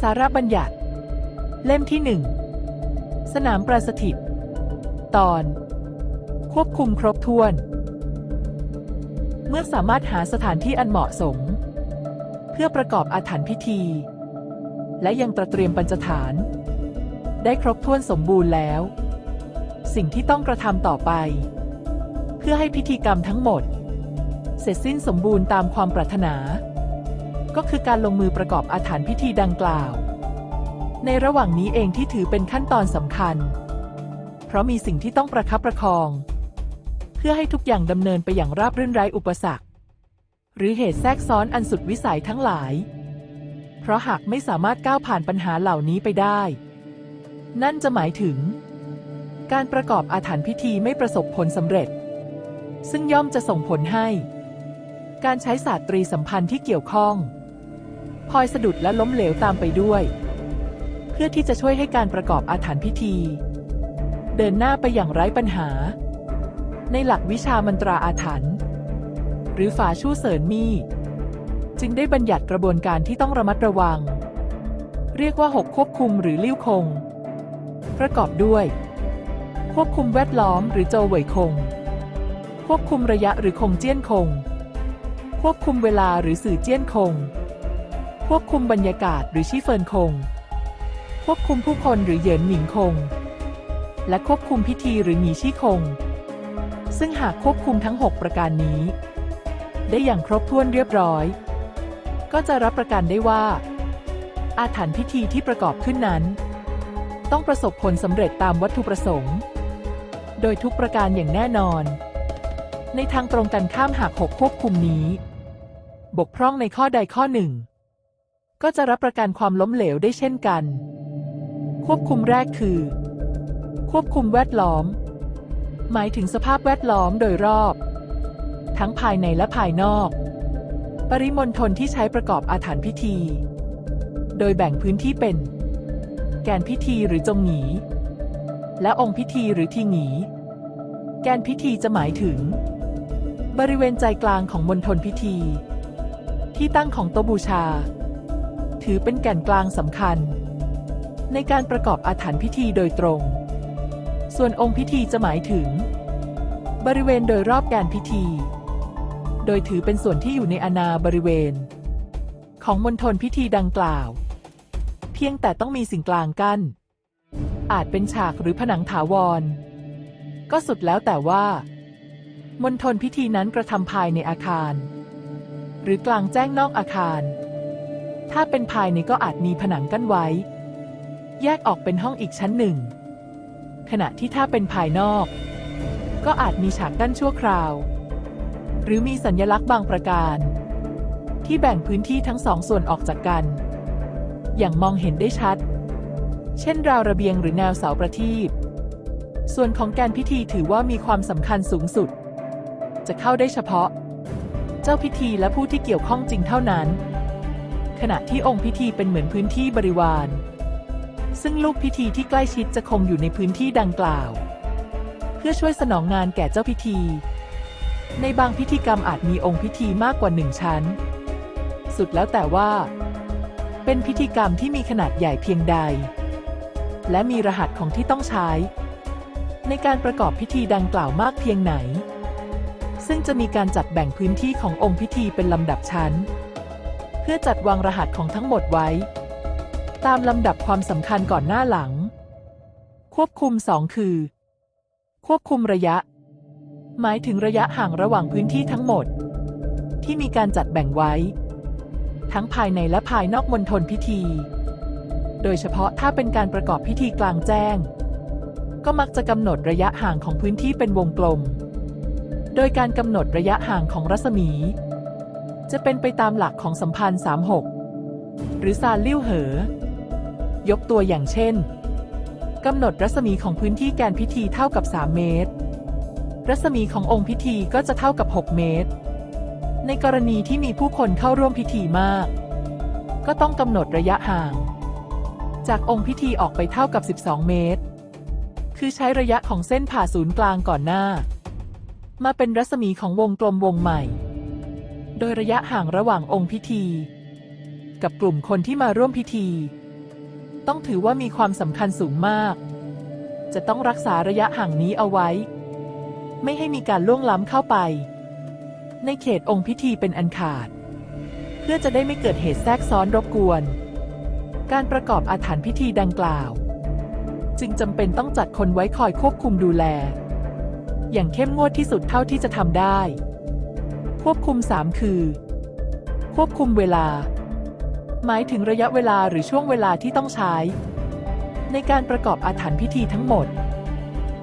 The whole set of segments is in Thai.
สารบัญญัติ เล่มที่หนึ่งสนามประสถิตตอน ควบคุมครบถ้วน เมื่อสามารถหาสถานที่อันเหมาะสม เพื่อประกอบอาถรรพ์พิธี และยังตระเตรียมปัญจฐาน ได้ครบถ้วนสมบูรณ์แล้ว สิ่งที่ต้องกระทำต่อไป เพื่อให้พิธีกรรมทั้งหมด เสร็จสิ้นสมบูรณ์ตามความปรารถนา ก็คือการลงมือประกอบอาถรรพ์พิธีดังกล่าว ในระหว่างนี้เองที่ถือเป็นขั้นตอนสำคัญ เพราะมีสิ่งที่ต้องประคับประคอง เพื่อให้ทุกอย่างดำเนินไปอย่างราบรื่นไร้อุปสรรค หรือเหตุแทรกซ้อนอันสุดวิสัยทั้งหลาย เพราะหากไม่สามารถก้าวผ่านปัญหาเหล่านี้ไปได้ นั่นจะหมายถึง การประกอบอาถรรพ์พิธีไม่ประสบผลสำเร็จ ซึ่งย่อมจะส่งผลให้การใช้ศาสตรีสัมพันธ์ที่เกี่ยวข้อง พลอยสะดุดและล้มเหลวตามไปด้วย เพื่อที่จะช่วยให้การประกอบอาถรรพ์พิธี เดินหน้าไปอย่างไร้ปัญหา ในหลักวิชามนตราอาถรรพ์หรือฝาชู่เสริญมีจึงได้บัญญัติกระบวนการที่ต้องระมัดระวัง เรียกว่าหกควบคุมหรือลิ้วคง ประกอบด้วย ควบคุมแวดล้อมหรือโจวเหวยคง ควบคุมระยะหรือคงเจี้ยนคง ควบคุมเวลาหรือสื่อเจี้ยนคง ควบคุมบรรยากาศหรือชี้เฟินคง ควบคุมผู้คนหรือเหยินหนิงคง และควบคุมพิธีหรือหนีชี่คง ซึ่งหากควบคุมทั้ง 6 ประการนี้ ได้อย่างครบถ้วนเรียบร้อย ก็จะรับประกันได้ว่า อาถรรพ์พิธีที่ประกอบขึ้นนั้น ต้องประสบผลสำเร็จตามวัตถุประสงค์ โดยทุกประการอย่างแน่นอน ในทางตรงกันข้ามหากหกควบคุมนี้ บกพร่องในข้อใดข้อหนึ่ง ก็จะรับประกันความล้มเหลวได้เช่นกัน ควบคุมแรกคือ ควบคุมแวดล้อม หมายถึงสภาพแวดล้อมโดยรอบ ทั้งภายในและภายนอก ปริมณฑลที่ใช้ประกอบอาถรรพ์พิธี โดยแบ่งพื้นที่เป็น แกนพิธีหรือจงหนีและองค์พิธีหรือทีหนีแกนพิธีจะหมายถึง บริเวณใจกลางของมณฑลพิธี ที่ตั้งของโตบูชา ถือเป็นแก่นกลางสำคัญ ในการประกอบอาถรรพ์พิธีโดยตรง ส่วนองค์พิธีจะหมายถึง บริเวณโดยรอบแกนพิธี โดยถือเป็นส่วนที่อยู่ในอาณาบริเวณ ของมณฑลพิธีดังกล่าว เพียงแต่ต้องมีสิ่งกลางกั้น อาจเป็นฉากหรือผนังถาวร ก็สุดแล้วแต่ว่ามณฑลพิธีนั้นกระทำภายในอาคาร หรือกลางแจ้งนอกอาคาร ถ้าเป็นภายในก็อาจมีผนังกั้นไว้ แยกออกเป็นห้องอีกชั้นหนึ่ง ขณะที่ถ้าเป็นภายนอก ก็อาจมีฉากกั้นชั่วคราว หรือมีสัญลักษณ์บางประการ ที่แบ่งพื้นที่ทั้งสองส่วนออกจากกัน อย่างมองเห็นได้ชัด เช่นราวระเบียงหรือแนวเสาประทีปส่วนของแกนพิธีถือว่ามีความสำคัญสูงสุด จะเข้าได้เฉพาะ เจ้าพิธีและผู้ที่เกี่ยวข้องจริงเท่านั้น ขณะที่องค์พิธีเป็นเหมือนพื้นที่บริวารซึ่งลูกพิธีที่ใกล้ชิดจะคงอยู่ในพื้นที่ดังกล่าว เพื่อช่วยสนองงานแก่เจ้าพิธี ในบางพิธีกรรมอาจมีองค์พิธีมากกว่าหนึ่งชั้น สุดแล้วแต่ว่า เป็นพิธีกรรมที่มีขนาดใหญ่เพียงใด และมีรหัสของที่ต้องใช้ ในการประกอบพิธีดังกล่าวมากเพียงไหน ซึ่งจะมีการจัดแบ่งพื้นที่ขององค์พิธีเป็นลำดับชั้น พื่อจัดวางรหัสของทั้งหมดไว้ ตามลำดับความสำคัญก่อนหน้าหลัง ควบคุม 2 คือ ควบคุมระยะ หมายถึงระยะห่างระหว่างพื้นที่ทั้งหมด ที่มีการจัดแบ่งไว้ ทั้งภายในและภายนอกมณฑลพิธี โดยเฉพาะถ้าเป็นการประกอบพิธีกลางแจ้ง ก็มักจะกำหนดระยะห่างของพื้นที่เป็นวงกลม โดยการกำหนดระยะห่างของรัศมี จะเป็นไปตามหลักของสัมพันธ์ 36 หรือซานลิ่วเหอ ยกตัวอย่างเช่นกำหนดรัศมีของพื้นที่แกนพิธีเท่ากับ 3 เมตร รัศมีขององค์พิธีก็จะเท่ากับ 6 เมตร ในกรณีที่มีผู้คนเข้าร่วมพิธีมาก ก็ต้องกำหนดระยะห่าง จากองค์พิธีออกไปเท่ากับ 12 เมตร คือใช้ระยะของเส้นผ่าศูนย์กลางก่อนหน้า มาเป็นรัศมีของวงกลมวงใหม่ โดยระยะห่างระหว่างองค์พิธี กับกลุ่มคนที่มาร่วมพิธี ต้องถือว่ามีความสำคัญสูงมาก จะต้องรักษาระยะห่างนี้เอาไว้ ไม่ให้มีการล่วงล้ำเข้าไป ในเขตองค์พิธีเป็นอันขาด เพื่อจะได้ไม่เกิดเหตุแทรกซ้อนรบกวน การประกอบอาถรรพ์พิธีดังกล่าว จึงจำเป็นต้องจัดคนไว้คอยควบคุมดูแล อย่างเข้มงวดที่สุดเท่าที่จะทำได้ ควบคุม 3 คือ ควบคุมเวลา หมายถึงระยะเวลาหรือช่วงเวลาที่ต้องใช้ ในการประกอบอาถรรพ์พิธีทั้งหมด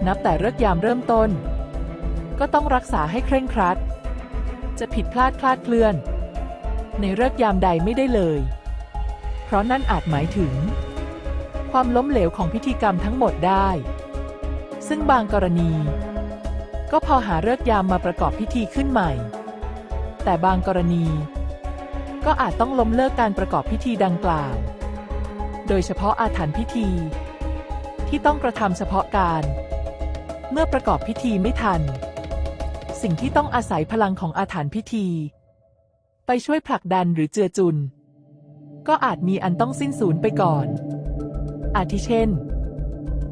นับแต่เลิกยามเริ่มต้น ก็ต้องรักษาให้เคร่งครัด จะผิดพลาดคลาดเคลื่อน ในเลิกยามใดไม่ได้เลย เพราะนั่นอาจหมายถึง ความล้มเหลวของพิธีกรรมทั้งหมดได้ ซึ่งบางกรณีก็พอหาเลิกยามมาประกอบพิธีขึ้นใหม่ แต่บางกรณี ก็อาจต้องล้มเลิกการประกอบพิธีดังกล่าว โดยเฉพาะอาถรรพ์พิธี ที่ต้องกระทำเฉพาะการ เมื่อประกอบพิธีไม่ทัน สิ่งที่ต้องอาศัยพลังของอาถรรพ์พิธี ไปช่วยผลักดันหรือเจือจุน ก็อาจมีอันต้องสิ้นสูญไปก่อน อาทิเช่น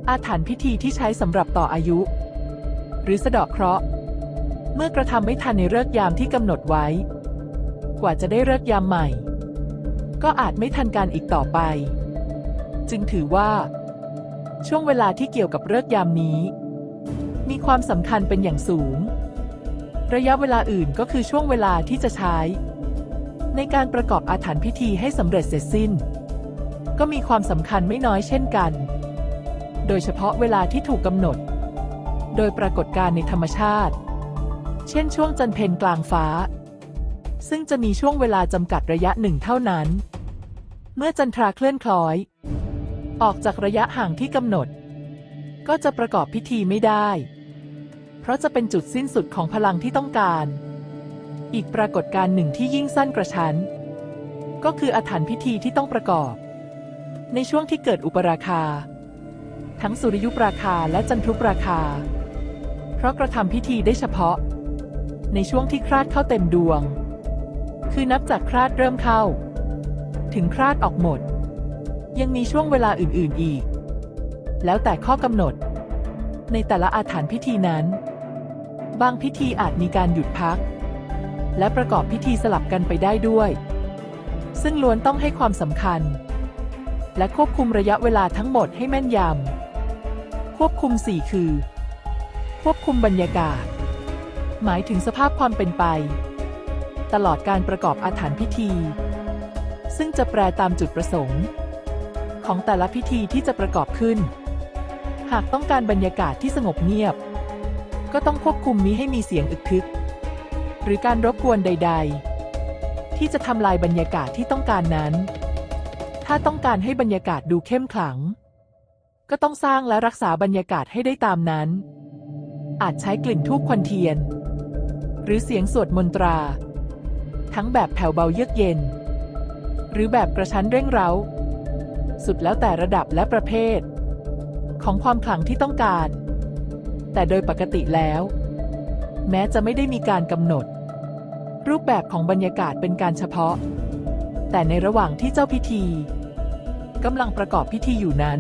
อาถรรพ์พิธีที่ใช้สำหรับต่ออายุ หรือสะเดาะเคราะห์ เมื่อกระทำไม่ทันในเลิกยามที่กำหนดไว้ กว่าจะได้เลิกยามใหม่ ก็อาจไม่ทันการอีกต่อไป จึงถือว่า ช่วงเวลาที่เกี่ยวกับเลิกยามนี้ มีความสำคัญเป็นอย่างสูง ระยะเวลาอื่นก็คือช่วงเวลาที่จะใช้ ในการประกอบอาถรรพ์พิธีให้สำเร็จเสร็จสิ้น ก็มีความสำคัญไม่น้อยเช่นกัน โดยเฉพาะเวลาที่ถูกกำหนด โดยปรากฏการณ์ในธรรมชาติ เช่นช่วงจันเพนกลางฟ้า ซึ่งจะมีช่วงเวลาจำกัดระยะหนึ่งเท่านั้น เมื่อจันทราเคลื่อนคล้อย ออกจากระยะห่างที่กำหนด ก็จะประกอบพิธีไม่ได้ เพราะจะเป็นจุดสิ้นสุดของพลังที่ต้องการ อีกปรากฏการณ์หนึ่งที่ยิ่งสั้นกระชั้น ก็คืออาถรรพ์พิธีที่ต้องประกอบ ในช่วงที่เกิดอุปราคา ทั้งสุริยุปราคาและจันทรุปราคา เพราะกระทำพิธีได้เฉพาะ ในช่วงที่คราดเข้าเต็มดวง คือนับจากคราดเริ่มเข้า ถึงคราดออกหมด ยังมีช่วงเวลาอื่น ๆ อีก แล้วแต่ข้อกำหนด ในแต่ละอาถรรพ์พิธีนั้น บางพิธีอาจมีการหยุดพัก และประกอบพิธีสลับกันไปได้ด้วย ซึ่งล้วนต้องให้ความสำคัญ และควบคุมระยะเวลาทั้งหมดให้แม่นยำควบคุม 4 คือ ควบคุมบรรยากาศ หมายถึงสภาพความเป็นไป ตลอดการประกอบอาถรรพ์พิธี ซึ่งจะแปรตามจุดประสงค์ ของแต่ละพิธีที่จะประกอบขึ้น หากต้องการบรรยากาศที่สงบเงียบ ก็ต้องควบคุมมิให้มีเสียงอึกทึก หรือการรบกวนใด ๆ ที่จะทำลายบรรยากาศที่ต้องการนั้น ถ้าต้องการให้บรรยากาศดูเข้มขลัง ก็ต้องสร้างและรักษาบรรยากาศให้ได้ตามนั้นอาจใช้กลิ่นทูบควันเทียน หรือเสียงสวดมนตรา ทั้งแบบแผ่วเบาเยือกเย็น หรือแบบกระชั้นเร่งเร้า สุดแล้วแต่ระดับและประเภท ของความขลังที่ต้องการ แต่โดยปกติแล้ว แม้จะไม่ได้มีการกำหนด รูปแบบของบรรยากาศเป็นการเฉพาะ แต่ในระหว่างที่เจ้าพิธีกำลังประกอบพิธีอยู่นั้น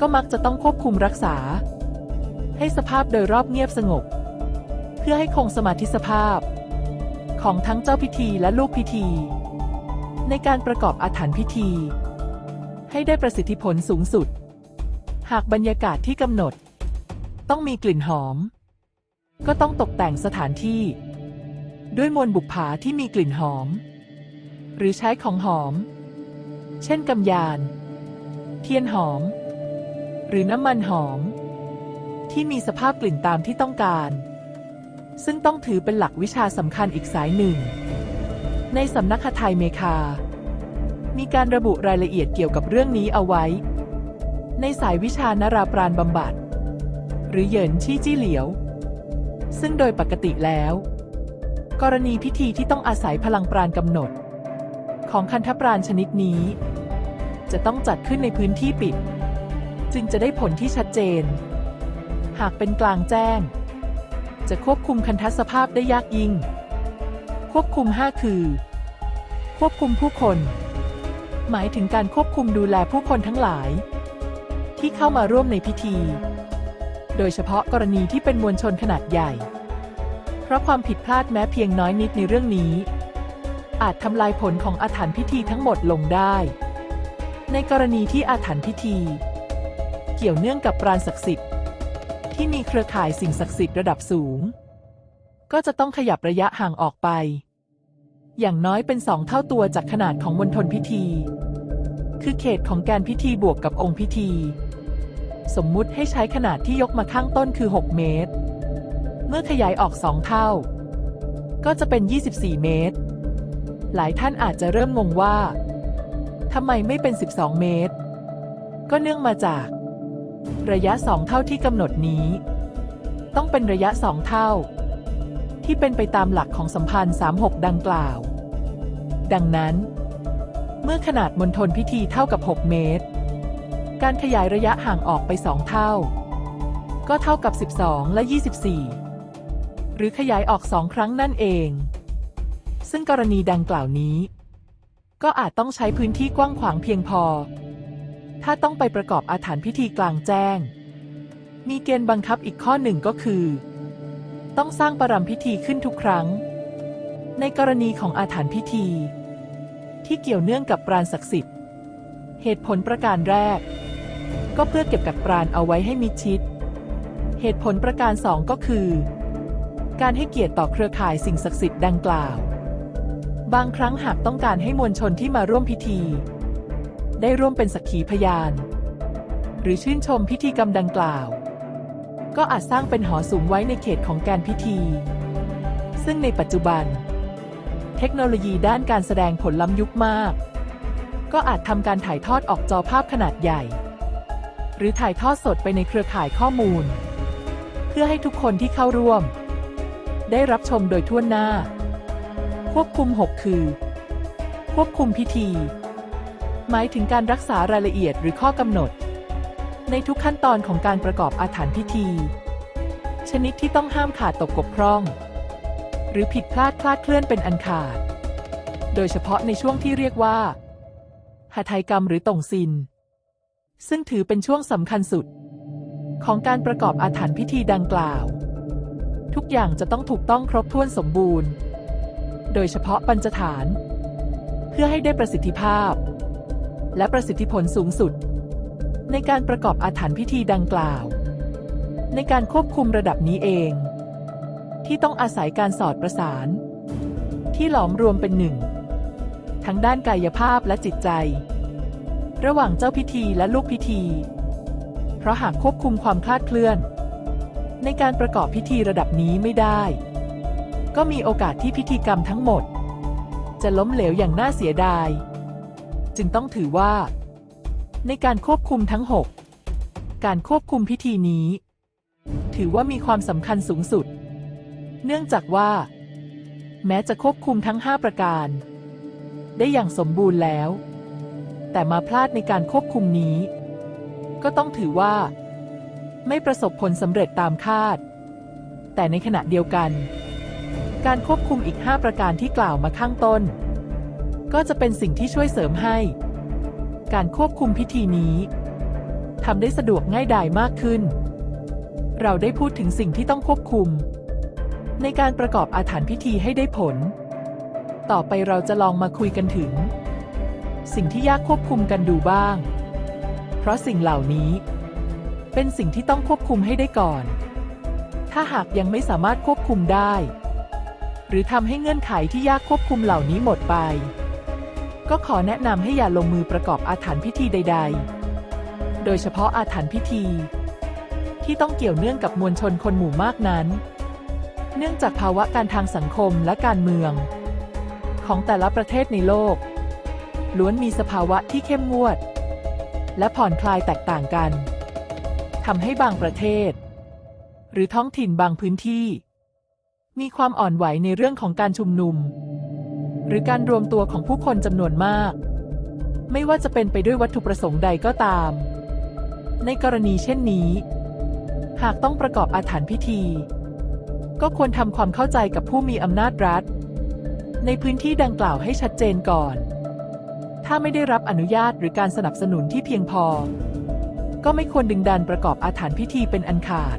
ก็มักจะต้องควบคุมรักษา ให้สภาพโดยรอบเงียบสงบ พื่อให้คงสมาธิสภาพ ของทั้งเจ้าพิธีและลูกพิธี ในการประกอบอาถรรพ์พิธี ให้ได้ประสิทธิผลสูงสุด หากบรรยากาศที่กำหนด ต้องมีกลิ่นหอม ก็ต้องตกแต่งสถานที่ ด้วยมวลบุปผาที่มีกลิ่นหอม หรือใช้ของหอม เช่นกำยาน เทียนหอม หรือน้ำมันหอม ที่มีสภาพกลิ่นตามที่ต้องการ ซึ่งต้องถือเป็นหลักวิชาสำคัญอีกสายหนึ่ง ในสำนักคไทยเมคา มีการระบุรายละเอียดเกี่ยวกับเรื่องนี้เอาไว้ ในสายวิชานราปราณบำบัด หรือเหยินชี่จี้เหลียว ซึ่งโดยปกติแล้ว กรณีพิธีที่ต้องอาศัยพลังปราณกำหนด ของคันธปราณชนิดนี้ จะต้องจัดขึ้นในพื้นที่ปิด จึงจะได้ผลที่ชัดเจน หากเป็นกลางแจ้ง จะควบคุมคันทัสภาพได้ยากยิ่ง ควบคุม 5 คือ ควบคุมผู้คน หมายถึงการควบคุมดูแลผู้คนทั้งหลาย ที่เข้ามาร่วมในพิธี โดยเฉพาะกรณีที่เป็นมวลชนขนาดใหญ่ เพราะความผิดพลาดแม้เพียงน้อยนิดในเรื่องนี้ อาจทำลายผลของอาถรรพ์พิธีทั้งหมดลงได้ ในกรณีที่อาถรรพ์พิธี เกี่ยวเนื่องกับปราณศักดิ์สิทธิ์ ที่มีเครือข่ายสิ่งศักดิ์สิทธิ์ระดับสูง ก็จะต้องขยับระยะห่างออกไป อย่างน้อยเป็นสองเท่าตัวจากขนาดของมณฑลพิธี คือเขตของการพิธีบวกกับองค์พิธี สมมุติให้ใช้ขนาดที่ยกมาข้างต้นคือ 6 เมตร เมื่อขยายออกสองเท่า ก็จะเป็น 24 เมตร หลายท่านอาจจะเริ่มงงว่าทำไมไม่เป็น 12 เมตร ก็เนื่องมาจาก ระยะสองเท่าที่กำหนดนี้ ต้องเป็นระยะสองเท่า ที่เป็นไปตามหลักของสัมพันธ์ 36 ดังกล่าว ดังนั้น เมื่อขนาดมณฑลพิธีเท่ากับ 6 เมตร การขยายระยะห่างออกไป 2 เท่า ก็เท่ากับ 12 และ 24 หรือขยายออกสองครั้งนั่นเอง ซึ่งกรณีดังกล่าวนี้ ก็อาจต้องใช้พื้นที่กว้างขวางเพียงพอ ถ้าต้องไปประกอบอาถรรพ์พิธีกลางแจ้ง มีเกณฑ์บังคับอีกข้อหนึ่งก็คือ ต้องสร้างประรำพิธีขึ้นทุกครั้ง ในกรณีของอาถรรพ์พิธี ที่เกี่ยวเนื่องกับปราณศักดิ์สิทธิ์ เหตุผลประการแรก ก็เพื่อเก็บกักปราณเอาไว้ให้มิดชิด เหตุผลประการสองก็คือ การให้เกียรติต่อเครือข่ายสิ่งศักดิ์สิทธิ์ดังกล่าว บางครั้งหากต้องการให้มวลชนที่มาร่วมพิธี ได้ร่วมเป็นสักขีพยาน หรือชื่นชมพิธีกรรมดังกล่าว ก็อาจสร้างเป็นหอสูงไว้ในเขตของการพิธี ซึ่งในปัจจุบัน เทคโนโลยีด้านการแสดงผลล้ำยุคมาก ก็อาจทำการถ่ายทอดออกจอภาพขนาดใหญ่ หรือถ่ายทอดสดไปในเครือข่ายข้อมูล เพื่อให้ทุกคนที่เข้าร่วม ได้รับชมโดยทั่วหน้า ควบคุม 6 คือ ควบคุมพิธี หมายถึงการรักษารายละเอียดหรือข้อกำหนด ในทุกขั้นตอนของการประกอบอาถรรพ์พิธี ชนิดที่ต้องห้ามขาดตกกบพร่อง หรือผิดพลาดคลาดเคลื่อนเป็นอันขาด โดยเฉพาะในช่วงที่เรียกว่าหาไทยกรรมหรือตงซิน ซึ่งถือเป็นช่วงสำคัญสุด ของการประกอบอาถรรพ์พิธีดังกล่าว ทุกอย่างจะต้องถูกต้องครบถ้วนสมบูรณ์ โดยเฉพาะปัญจฐาน เพื่อให้ได้ประสิทธิภาพ และประสิทธิผลสูงสุด ในการประกอบอาถรรพ์พิธีดังกล่าว ในการควบคุมระดับนี้เอง ที่ต้องอาศัยการสอดประสาน ที่หลอมรวมเป็นหนึ่ง ทั้งด้านกายภาพและจิตใจ ระหว่างเจ้าพิธีและลูกพิธี เพราะหากควบคุมความคลาดเคลื่อน ในการประกอบพิธีระดับนี้ไม่ได้ ก็มีโอกาสที่พิธีกรรมทั้งหมด จะล้มเหลวอย่างน่าเสียดาย จึงต้องถือว่า ในการควบคุมทั้ง 6 การควบคุมพิธีนี้ ถือว่ามีความสำคัญสูงสุด เนื่องจากว่า แม้จะควบคุมทั้ง 5 ประการ ได้อย่างสมบูรณ์แล้ว แต่มาพลาดในการควบคุมนี้ ก็ต้องถือว่า ไม่ประสบผลสำเร็จตามคาด แต่ในขณะเดียวกัน การควบคุมอีก 5 ประการที่กล่าวมาข้างต้น ก็จะเป็นสิ่งที่ช่วยเสริมให้ การควบคุมพิธีนี้ทำได้สะดวกง่ายดายมากขึ้น เราได้พูดถึงสิ่งที่ต้องควบคุม ในการประกอบอาถรรพ์พิธีให้ได้ผล ต่อไปเราจะลองมาคุยกันถึง สิ่งที่ยากควบคุมกันดูบ้าง เพราะสิ่งเหล่านี้ เป็นสิ่งที่ต้องควบคุมให้ได้ก่อน ถ้าหากยังไม่สามารถควบคุมได้ หรือทำให้เงื่อนไขที่ยากควบคุมเหล่านี้หมดไป ก็ขอแนะนำให้อย่าลงมือประกอบอาถรรพ์พิธีใด ๆ โดยเฉพาะอาถรรพ์พิธี ที่ต้องเกี่ยวเนื่องกับมวลชนคนหมู่มากนั้น เนื่องจากภาวะการทางสังคมและการเมือง ของแต่ละประเทศในโลก ล้วนมีสภาวะที่เข้มงวด และผ่อนคลายแตกต่างกันทำให้บางประเทศ หรือท้องถิ่นบางพื้นที่ มีความอ่อนไหวในเรื่องของการชุมนุม หรือการรวมตัวของผู้คนจำนวนมาก ไม่ว่าจะเป็นไปด้วยวัตถุประสงค์ใดก็ตาม ในกรณีเช่นนี้ หากต้องประกอบอาถรรพ์พิธี ก็ควรทำความเข้าใจกับผู้มีอำนาจรัฐ ในพื้นที่ดังกล่าวให้ชัดเจนก่อน ถ้าไม่ได้รับอนุญาตหรือการสนับสนุนที่เพียงพอ ก็ไม่ควรดึงดันประกอบอาถรรพ์พิธีเป็นอันขาด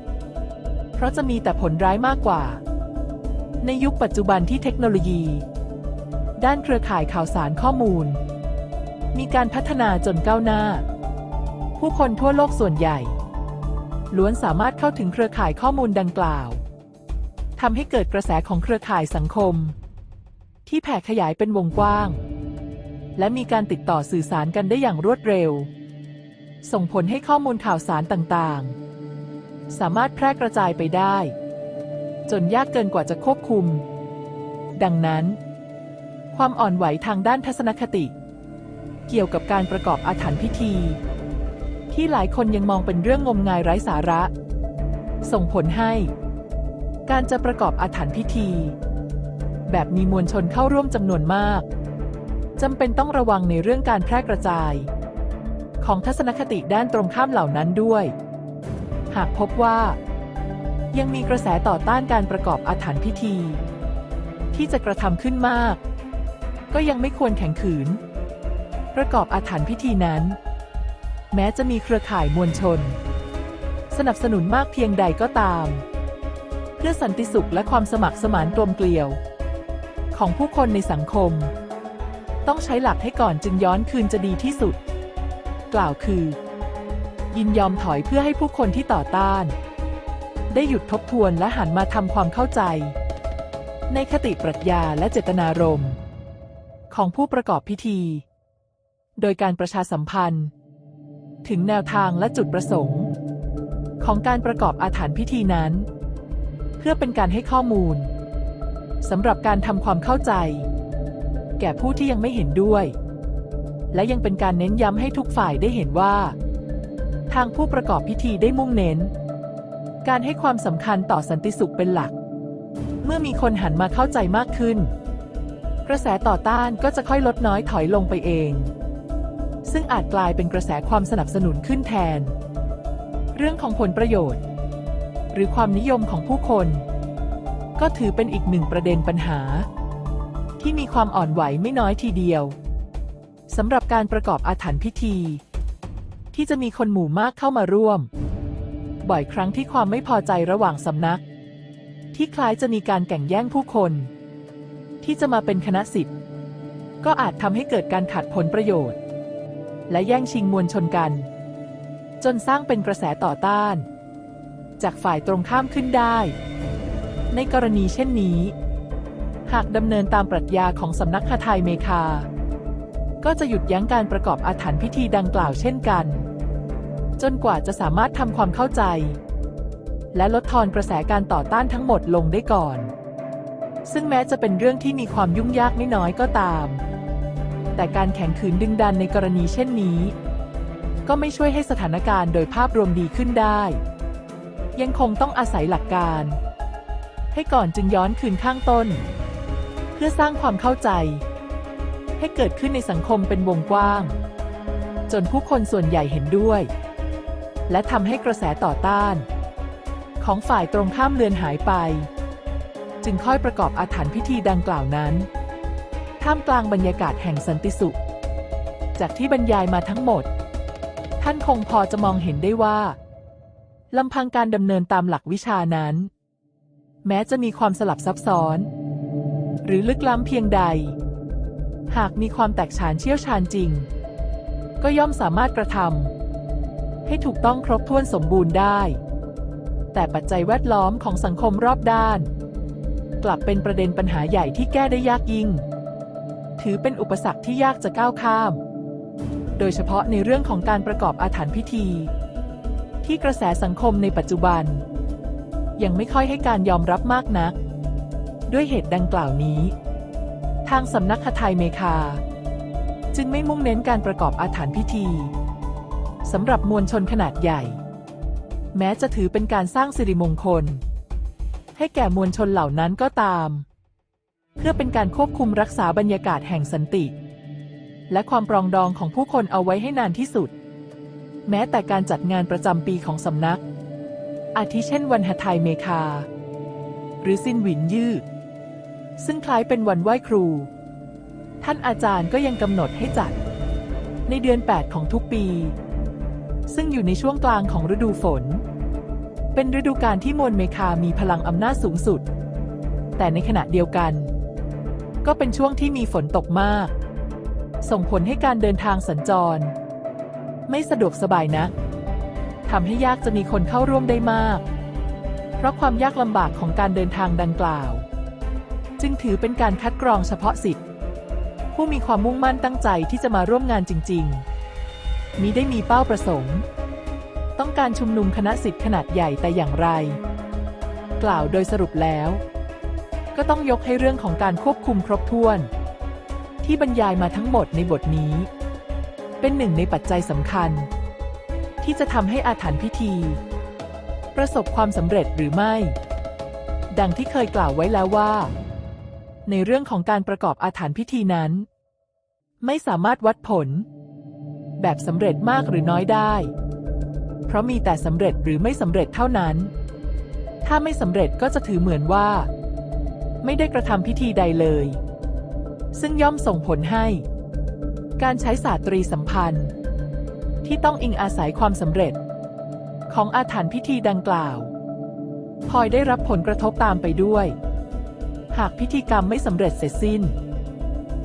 เพราะจะมีแต่ผลร้ายมากกว่า ในยุคปัจจุบันที่เทคโนโลยี ด้านเครือข่ายข่าวสารข้อมูล มีการพัฒนาจนก้าวหน้า ผู้คนทั่วโลกส่วนใหญ่ ล้วนสามารถเข้าถึงเครือข่ายข้อมูลดังกล่าวทำให้เกิดกระแสของเครือข่ายสังคม ที่แผ่ขยายเป็นวงกว้าง และมีการติดต่อสื่อสารกันได้อย่างรวดเร็ว ส่งผลให้ข้อมูลข่าวสารต่างๆ สามารถแพร่กระจายไปได้ จนยากเกินกว่าจะควบคุม ดังนั้น ความอ่อนไหวทางด้านทัศนคติ เกี่ยวกับการประกอบอาถรรพ์พิธี ที่หลายคนยังมองเป็นเรื่องงมงายไร้สาระ ส่งผลให้ การจะประกอบอาถรรพ์พิธี แบบมีมวลชนเข้าร่วมจำนวนมากจำเป็นต้องระวังในเรื่องการแพร่กระจาย ของทัศนคติด้านตรงข้ามเหล่านั้นด้วย หากพบว่า ยังมีกระแสต่อต้านการประกอบอาถรรพ์พิธี ที่จะกระทำขึ้นมาก ก็ยังไม่ควรแข่งขืน ประกอบอาถรรพ์พิธีนั้น แม้จะมีเครือข่ายมวลชน สนับสนุนมากเพียงใดก็ตาม เพื่อสันติสุขและความสมัครสมานกลมเกลียว ของผู้คนในสังคม ต้องใช้หลักให้ก่อนจึงย้อนคืนจะดีที่สุด กล่าวคือ ยินยอมถอยเพื่อให้ผู้คนที่ต่อต้าน ได้หยุดทบทวนและหันมาทำความเข้าใจ ในคติปรัชญาและเจตนารมณ์ ของผู้ประกอบพิธี โดยการประชาสัมพันธ์ ถึงแนวทางและจุดประสงค์ ของการประกอบอาถรรพ์พิธีนั้น เพื่อเป็นการให้ข้อมูลสำหรับการทำความเข้าใจ แก่ผู้ที่ยังไม่เห็นด้วย และยังเป็นการเน้นย้ำให้ทุกฝ่ายได้เห็นว่า ทางผู้ประกอบพิธีได้มุ่งเน้น การให้ความสำคัญต่อสันติสุขเป็นหลัก เมื่อมีคนหันมาเข้าใจมากขึ้น กระแสต่อต้านก็จะค่อยลดน้อยถอยลงไปเอง ซึ่งอาจกลายเป็นกระแสความสนับสนุนขึ้นแทน เรื่องของผลประโยชน์ หรือความนิยมของผู้คน ก็ถือเป็นอีกหนึ่งประเด็นปัญหา ที่มีความอ่อนไหวไม่น้อยทีเดียวสำหรับการประกอบอาถรรพ์พิธี ที่จะมีคนหมู่มากเข้ามาร่วม บ่อยครั้งที่ความไม่พอใจระหว่างสำนัก ที่คล้ายจะมีการแข่งแย่งผู้คน ที่จะมาเป็นคณะสิทธิ์ก็อาจทำให้เกิดการขัดผลประโยชน์ และแย่งชิงมวลชนกัน จนสร้างเป็นกระแสต่อต้าน จากฝ่ายตรงข้ามขึ้นได้ ในกรณีเช่นนี้ หากดำเนินตามปรัชญาของสำนักคาไทยเมคา ก็จะหยุดยั้งการประกอบอาถรรพ์พิธีดังกล่าวเช่นกัน จนกว่าจะสามารถทำความเข้าใจ และลดทอนกระแสการต่อต้านทั้งหมดลงได้ก่อน ซึ่งแม้จะเป็นเรื่องที่มีความยุ่งยากไม่น้อยก็ตาม แต่การแข่งขืนดึงดันในกรณีเช่นนี้ ก็ไม่ช่วยให้สถานการณ์โดยภาพรวมดีขึ้นได้ ยังคงต้องอาศัยหลักการ ให้ก่อนจึงย้อนคืนข้างต้น เพื่อสร้างความเข้าใจ ให้เกิดขึ้นในสังคมเป็นวงกว้าง จนผู้คนส่วนใหญ่เห็นด้วย และทำให้กระแสต่อต้าน ของฝ่ายตรงข้ามเลือนหายไป จึงค่อยประกอบอาถรรพ์พิธีดังกล่าวนั้น ท่ามกลางบรรยากาศแห่งสันติสุข จากที่บรรยายมาทั้งหมด ท่านคงพอจะมองเห็นได้ว่าลำพังการดำเนินตามหลักวิชานั้น แม้จะมีความสลับซับซ้อน หรือลึกล้ำเพียงใด หากมีความแตกฉานเชี่ยวชาญจริง ก็ย่อมสามารถกระทำให้ถูกต้องครบถ้วนสมบูรณ์ได้ แต่ปัจจัยแวดล้อมของสังคมรอบด้าน กลับเป็นประเด็นปัญหาใหญ่ที่แก้ได้ยากยิ่ง ถือเป็นอุปสรรคที่ยากจะก้าวข้าม โดยเฉพาะในเรื่องของการประกอบอาถรรพ์พิธี ที่กระแสสังคมในปัจจุบัน ยังไม่ค่อยให้การยอมรับมากนัก ด้วยเหตุดังกล่าวนี้ ทางสำนักคไทยเมคา จึงไม่มุ่งเน้นการประกอบอาถรรพ์พิธีสำหรับมวลชนขนาดใหญ่ แม้จะถือเป็นการสร้างสิริมงคล ให้แก่มวลชนเหล่านั้นก็ตาม เพื่อเป็นการควบคุมรักษาบรรยากาศแห่งสันติ และความปรองดองของผู้คนเอาไว้ให้นานที่สุด แม้แต่การจัดงานประจำปีของสำนัก อาทิเช่นวันหไทยเมคา หรือซินหวินยืด ซึ่งคล้ายเป็นวันไหว้ครู ท่านอาจารย์ก็ยังกำหนดให้จัด ในเดือน 8 ของทุกปี ซึ่งอยู่ในช่วงกลางของฤดูฝน เป็นฤดูกาลที่มวลเมฆามีพลังอำนาจสูงสุด แต่ในขณะเดียวกัน ก็เป็นช่วงที่มีฝนตกมาก ส่งผลให้การเดินทางสัญจร ไม่สะดวกสบายนะทำให้ยากจะมีคนเข้าร่วมได้มาก เพราะความยากลำบากของการเดินทางดังกล่าว จึงถือเป็นการคัดกรองเฉพาะสิทธิ์ ผู้มีความมุ่งมั่นตั้งใจที่จะมาร่วมงานจริง ๆมีได้มีเป้าประสงค์ ต้องการชุมนุมคณะสิทธิ์ขนาดใหญ่แต่อย่างไร กล่าวโดยสรุปแล้ว ก็ต้องยกให้เรื่องของการควบคุมครบถ้วน ที่บรรยายมาทั้งหมดในบทนี้ เป็นหนึ่งในปัจจัยสำคัญ ที่จะทำให้อาถรรพ์พิธี ประสบความสำเร็จหรือไม่ ดังที่เคยกล่าวไว้แล้วว่า ในเรื่องของการประกอบอาถรรพ์พิธีนั้น ไม่สามารถวัดผล แบบสำเร็จมากหรือน้อยได้ เพราะมีแต่สำเร็จหรือไม่สำเร็จเท่านั้น ถ้าไม่สำเร็จก็จะถือเหมือนว่า ไม่ได้กระทำพิธีใดเลย ซึ่งย่อมส่งผลให้ การใช้ศาสตรีสัมพันธ์ ที่ต้องอิงอาศัยความสำเร็จ ของอาถรรพ์พิธีดังกล่าวพลอยได้รับผลกระทบตามไปด้วย หากพิธีกรรมไม่สำเร็จเสร็จสิ้น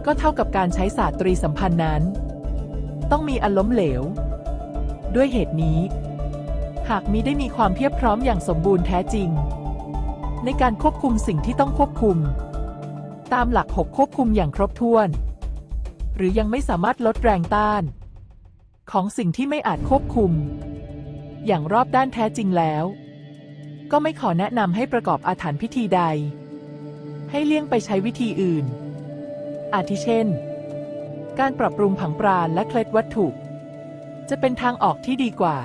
ก็เท่ากับการใช้ศาสตรีสัมพันธ์นั้น ต้องมีอันล้มเหลว ด้วยเหตุนี้ หากมิได้มีความเพียบพร้อมอย่างสมบูรณ์แท้จริง ในการควบคุมสิ่งที่ต้องควบคุม ตามหลักหกควบคุมอย่างครบถ้วน หรือยังไม่สามารถลดแรงต้าน ของสิ่งที่ไม่อาจควบคุม อย่างรอบด้านแท้จริงแล้ว ก็ไม่ขอแนะนำให้ประกอบอาถรรพ์พิธีใด ให้เลี่ยงไปใช้วิธีอื่น อาทิเช่น การปรับปรุงผังปราณและเคล็ดวัตถุ จะเป็นทางออกที่ดีกว่า